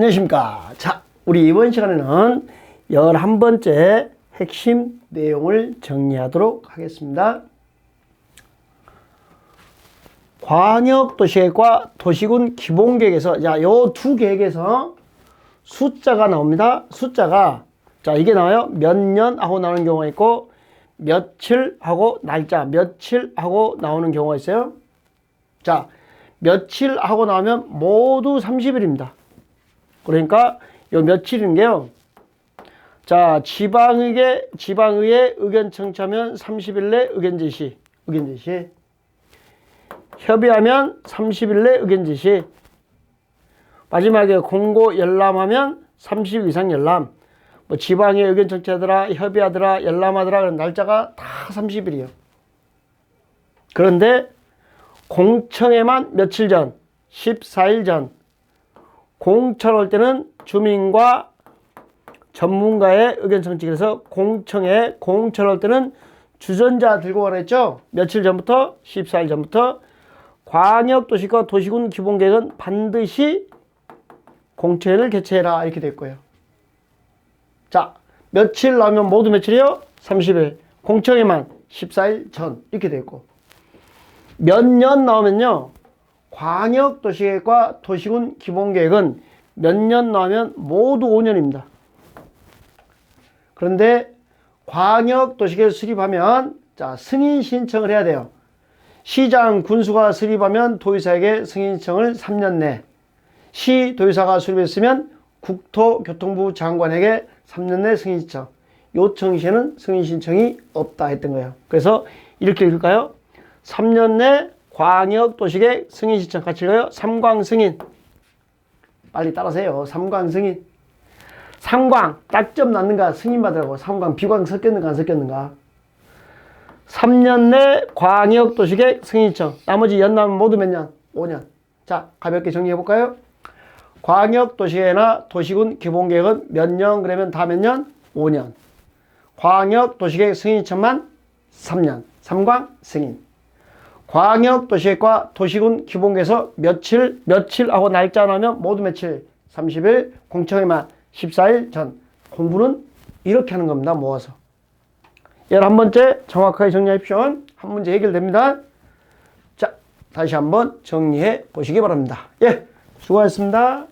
안녕하십니까. 자, 우리 이번 시간에는 11번째 핵심 내용을 정리하도록 하겠습니다. 광역도시계획과 도시군 기본 계획에서, 자, 요 두 계획에서 숫자가 나옵니다. 숫자가, 자, 이게 나와요. 몇 년 하고 나오는 경우가 있고, 며칠 하고 날짜, 며칠 하고 나오는 경우가 있어요. 자, 며칠 하고 나오면 모두 30일입니다. 그러니까 요 며칠인 게요. 자, 지방의회, 지방의회 의견 청취하면 30일 내 의견 제시, 의견 제시. 협의하면 30일 내 의견 제시. 마지막에 공고 열람하면 30일 이상 열람. 뭐 지방의 의견 청취하더라, 협의하더라, 열람하더라 그런 날짜가 다 30일이에요. 그런데 공청회만 며칠 전, 14일 전, 올 때는 주민과 전문가의 의견 청취에서 공청회, 공천 올 때는 주전자 들고 가라 했죠? 며칠 전부터, 14일 전부터 광역도시과 도시군 기본계획은 반드시 공청회를 개최해라 이렇게 될 거예요. 자, 며칠 나오면 모두 며칠이요? 30일. 공청회만 14일 전 이렇게 돼 있고 몇 년 나오면요. 광역도시계획과 도시군 기본계획은 몇 년 나오면 모두 5년입니다. 그런데 광역도시계획 수립하면 자 승인 신청을 해야 돼요. 시장 군수가 수립하면 도의사에게 승인 신청을 3년 내, 시 도의사가 수립했으면 국토교통부 장관에게 3년 내 승인 신청. 요청 시에는 승인 신청이 없다 했던 거예요. 그래서 이렇게 읽을까요? 3년 내 광역도시계 승인 신청 같이 읽어요. 삼광 승인. 빨리 따라세요. 삼광 승인. 삼광 딱점 났는가 승인 받으라고. 삼광 비광 섞였는가 안 섞였는가. 3년 내 광역도시계 승인 신청. 나머지 연남 모두 몇 년? 5년. 자, 가볍게 정리해 볼까요? 광역도시계획이나 도시군 기본계획은 몇 년 그러면 다 몇 년? 5년. 광역도시계획 승인 신청만 3년. 삼광 승인. 광역도시계획과 도시군 기본계에서 며칠, 며칠 하고 날짜 나오면 모두 며칠, 30일, 공청회만 14일 전. 공부는 이렇게 하는 겁니다. 모아서. 11번째 정확하게 정리하십시오. 한 문제 해결됩니다. 자, 다시 한번 정리해 보시기 바랍니다. 예, 수고하셨습니다.